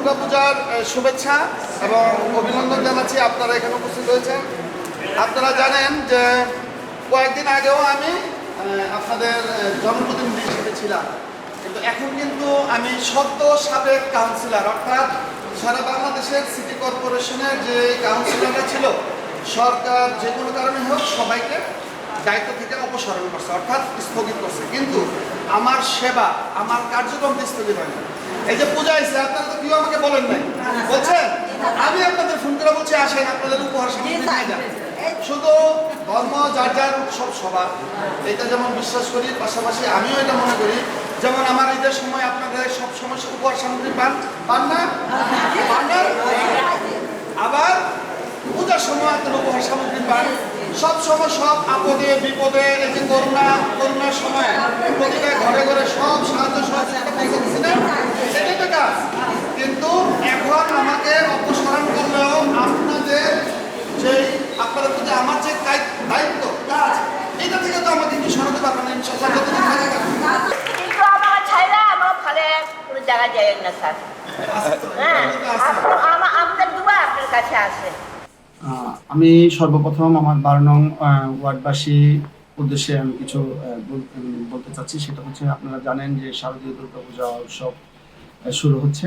দুর্গাপূজার শুভেচ্ছা এবং অভিনন্দন জানাচ্ছি আপনারা এখানে উপস্থিত হয়েছেন। আপনারা জানেন যে কয়েকদিন আগেও আমি আপনাদের আহ, জনপ্রতিনিধি হিসেবে ছিলাম। কিন্তু এখন কিন্তু আমি সদ্য সাবেক কাউন্সিলর অর্থাৎ সারা বাংলাদেশের সিটি কর্পোরেশনের যে কাউন্সিলররা ছিল সরকার যে কোনো কারণে হোক সবাইকে দায়িত্ব থেকে অপসারণ করছে অর্থাৎ স্থগিত করছে। কিন্তু আমার সেবা আমার কার্যক্রম স্থগিত হয় না। এই যে পূজা এসে আপনারা তো কেউ আমাকে বলেন নাই। বলছেন? আমি আপনাদের ফোন করে বলছি আসেন আপনাদের উপহার শুধু ধর্ম যার যার উৎসব সবার। এটা যেমন বিশ্বাস করি পাশাপাশি আমিও এটা মনে করি। যেমন আমার ঈদের সময় আপনাদের সব সময় উপহার সামগ্রী পান? পান না? পান না? আবার পূজার সময় আপনার উপহার সামগ্রী পান। সব সময় সব আপদে বিপদে এই যে করোনা করোনার সময় প্রতিটা ঘরে ঘরে সব সাহায্য সহযোগিতা পৌঁছে দিচ্ছে না? এটাই তো কাজ। কিন্তু এখন আমাকে অপসারণ করলেও আপনাদের যে আপনাদের প্রতি আমার যে দায়িত্ব কাজ এটা থেকে তো আমাকে কি সরাতে পারবেন ইনশাল্লাহ যতদিন থাকে কিন্তু আমার ফলে কোনো জায়গা যায় না স্যার। হ্যাঁ আমা- আমাদের দুয়া আপনার কাছে আছে আহ, আমি সর্বপ্রথম আমার বারো নং ওয়ার্ডবাসী উদ্দেশ্যে আমি কিছু বলতে চাচ্ছি। সেটা হচ্ছে, আপনারা জানেন যে শারদীয় দুর্গাপূজা উৎসব শুরু হচ্ছে।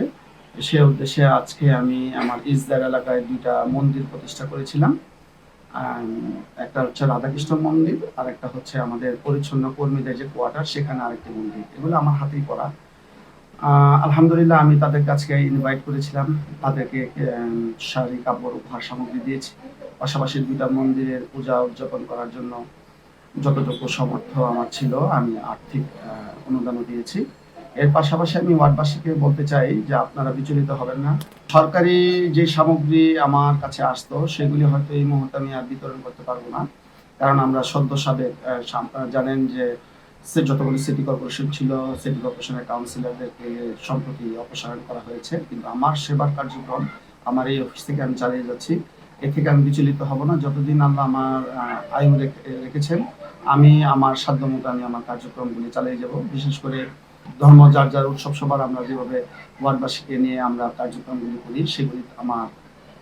সে উদ্দেশ্যে আজকে আমি আমার ইসদার এলাকায় দুইটা মন্দির প্রতিষ্ঠা করেছিলাম। একটা হচ্ছে রাধাকৃষ্ণ মন্দির আর একটা হচ্ছে আমাদের পরিচ্ছন্ন কর্মীদের যে কোয়ার্টার, সেখানে আরেকটি মন্দির। এগুলো আমার হাতেই করা আলহামদুলিল্লাহ, আমি তাদের কাছে ইনভাইট করেছিলাম। তাদেরকে শাড়ি কাপড় উপহার সামগ্রী দিয়েছি। পাশাপাশি দুইটা মন্দিরের পূজা উদযাপন করার জন্য যতটুকু সামর্থ্য আমার ছিল, আমি আর্থিক অনুদানও দিয়েছি। এর পাশাপাশি আমি ওয়ার্ডবাসীকে বলতে চাই যে আপনারা বিচলিত হবেন না। সরকারি যে সামগ্রী আমার কাছে আসতো, সেগুলি হয়তো এই মুহূর্তে আমি আর বিতরণ করতে পারব না। কারণ আমরা সদ্য সাবেক জানেন যে যতগুলো সিটি কর্পোরেশন ছিল সিটি কর্পোরেশনের কাউন্সিলরদেরকে সম্প্রতি অপসারণ করা হয়েছে। কিন্তু আমার সেবার কার্যক্রম, আমার এই অফিস থেকে আমি চালিয়ে যাচ্ছি। এ থেকে আমি বিচলিত হব না। যতদিন আল্লাহ আমার আয়ু রেখে- রেখেছেন, আমি আমার সাধ্যমতো আমি আমার কার্যক্রমগুলি চালিয়ে যাব। বিশেষ করে ধর্ম, যার যার উৎসব সবার আমরা যেভাবে ওয়ার্ডবাসীকে নিয়ে আমরা কার্যক্রমগুলি করি, সেগুলি আমার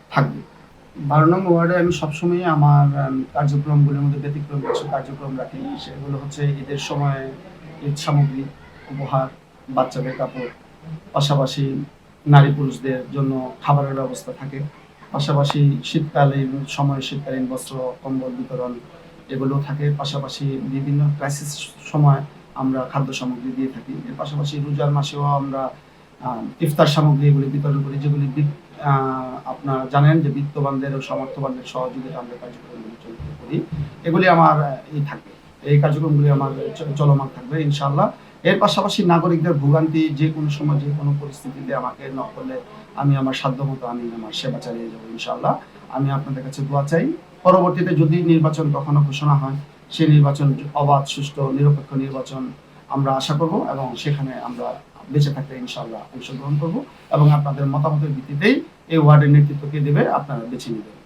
থাকবে। বারো নং ওয়ার্ডে আমি সবসময় আমার কার্যক্রমগুলির মধ্যে ব্যতিক্রম কিছু কার্যক্রম রাখি। সেগুলো হচ্ছে ঈদের সময় ঈদ সামগ্রী, উপহার, বাচ্চাদের কাপড়, পাশাপাশি নারী পুরুষদের জন্য খাবারের ব্যবস্থা থাকে। পাশাপাশি শীতকালীন সময় শীতকালীন বস্ত্র, কম্বল বিতরণ এগুলো থাকে। পাশাপাশি বিভিন্ন ক্রাইসিস সময় আমরা খাদ্য সামগ্রী দিয়ে থাকি। এর পাশাপাশি রোজার মাসেও আমরা ইফতার সামগ্রী এগুলি বিতরণ করি, যেগুলি জানেন যে বিত্তবানদের ও সমর্থবানদের সহযোগিতা আমরা কার্যক্রমগুলি চলতে করি। এগুলি আমার এই থাকবে। এই কার্যক্রমগুলি আমার চলমান থাকবে, ইনশাআল্লাহ। এর পাশাপাশি নাগরিকদের ভোগান্তি, যে কোনো সময়, যে কোনো পরিস্থিতিতে আমাকে ন করলে আমি আমার সাধ্যমতো আমি আমার সেবা চালিয়ে যাব, ইনশাআল্লাহ। আমি আপনাদের কাছে দোয়া চাই। পরবর্তীতে যদি নির্বাচন কখনো ঘোষণা হয়, সেই নির্বাচন অবাধ, সুষ্ঠু, নিরপেক্ষ নির্বাচন আমরা আশা করব এবং সেখানে আমরা বেঁচে থাকতে ইনশাল্লাহ অংশগ্রহণ করব এবং আপনাদের মতামতের ভিত্তিতেই এই ওয়ার্ডের নেতৃত্বকে দেবে, আপনারা বেছে নেবেন।